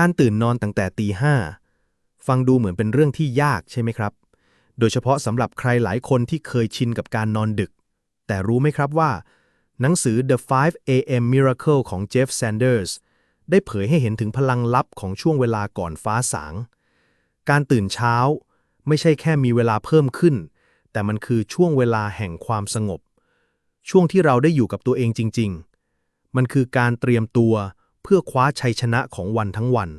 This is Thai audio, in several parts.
การตื่นนอนตั้งแต่ตีห้าฟังดูเหมือนเป็นเรื่องที่ยากใช่ไหมครับ โดยเฉพาะสำหรับใครหลายคนที่เคยชินกับการนอนดึก แต่รู้ไหมครับว่า หนังสือ The 5 a.m. Miracle ของ Jeff Sanders ได้เผยให้เห็นถึงพลังลับของช่วงเวลาก่อนฟ้าสาง การตื่นเช้าไม่ใช่แค่มีเวลาเพิ่มขึ้น แต่มันคือช่วงเวลาแห่งความสงบ ช่วงที่เราได้อยู่กับตัวเองจริง ๆ มันคือการเตรียมตัว เพื่อคว้าชัยชนะของวันทั้งวัน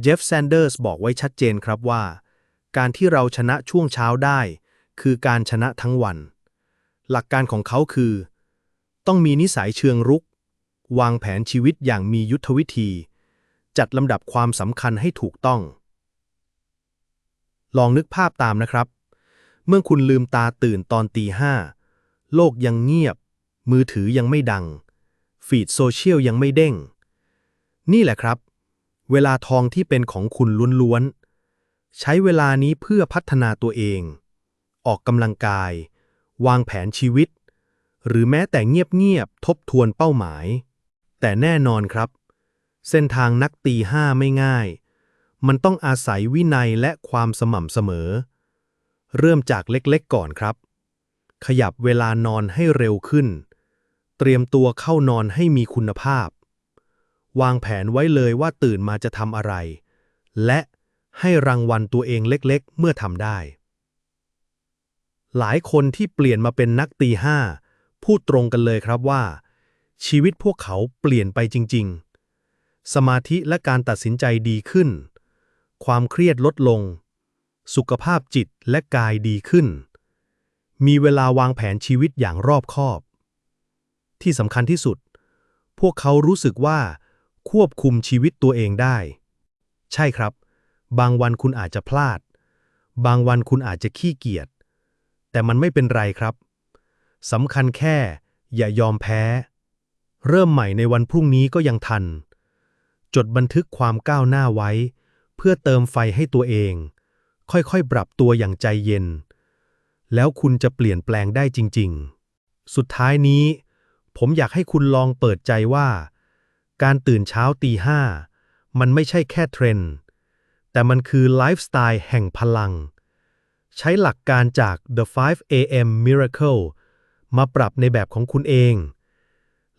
เจฟแซนเดอร์สบอกไว้ชัดเจนครับว่า การที่เราชนะช่วงเช้าได้ คือการชนะทั้งวัน หลักการของเขาคือ ต้องมีนิสัยเชิงรุก วางแผนชีวิตอย่างมียุทธวิธี จัดลำดับความสำคัญให้ถูกต้อง ลองนึกภาพตามนะครับ เมื่อคุณลืมตาตื่นตอนตีห้าโลกยังเงียบ มือถือยังไม่ดัง ฟีดโซเชียลยังไม่เด้ง นี่แหละครับ เวลาทองที่เป็นของคุณล้วนๆ ใช้เวลานี้เพื่อพัฒนาตัวเอง ออกกำลังกาย วางแผนชีวิต หรือแม้แต่เงียบๆ ทบทวนเป้าหมาย แต่แน่นอนครับ เส้นทางนักตีห้าไม่ง่าย มันต้องอาศัยวินัยและความสม่ำเสมอ เริ่มจากเล็กๆก่อนครับ ขยับเวลานอนให้เร็วขึ้น เตรียมตัวเข้านอนให้มีคุณภาพ วางแผนไว้เลยว่าตื่นมาจะทำอะไร และให้รางวัลตัวเองเล็กๆ เมื่อทำได้ หลายคนที่เปลี่ยนมาเป็นนักตีห้าพูดตรงกันเลยครับว่า ชีวิตพวกเขาเปลี่ยนไปจริง ๆ สมาธิและการตัดสินใจดีขึ้น ความเครียดลดลง สุขภาพจิตและกายดีขึ้น มีเวลาวางแผนชีวิตอย่างรอบคอบ ที่สำคัญที่สุด พวกเขารู้สึกว่า ควบคุมชีวิตตัวเองได้ ใช่ครับ บางวันคุณอาจจะพลาด บางวันคุณอาจจะขี้เกียจ แต่มันไม่เป็นไรครับสำคัญแค่ อย่ายอมแพ้ เริ่มใหม่ในวันพรุ่งนี้ก็ยังทัน จดบันทึกความก้าวหน้าไว้ เพื่อเติมไฟให้ตัวเอง ค่อยๆ ปรับตัวอย่างใจเย็น แล้วคุณจะเปลี่ยนแปลงได้จริง ๆ สุดท้ายนี้ ผมอยากให้คุณลองเปิดใจว่า การตื่นเช้าตีห้ามันไม่ใช่แค่เทรนด์ แต่มันคือไลฟ์สไตล์แห่งพลัง ใช้หลักการจาก The 5 a.m. Miracle มาปรับในแบบของคุณเอง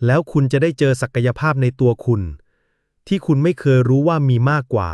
แล้วคุณจะได้เจอศักยภาพในตัวคุณ ที่คุณไม่เคยรู้ว่ามีมากกว่า